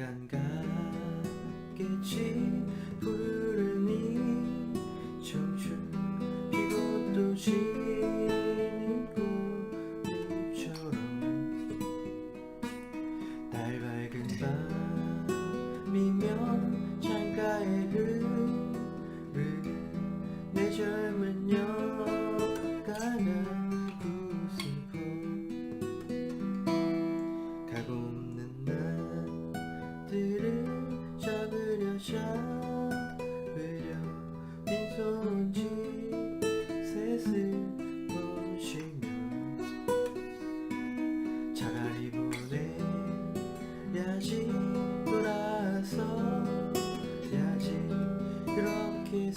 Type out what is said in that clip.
언젠간 가겠지? 푸르니 청춘 피고 또 지는 꽃잎처럼 달 밝은 밤이면 창가에 흐르는 내 젊은 여 것들을 잡으려 잡으려 빈손지 셋을 보시면 차라리 보내야지 돌아서 야지 그렇게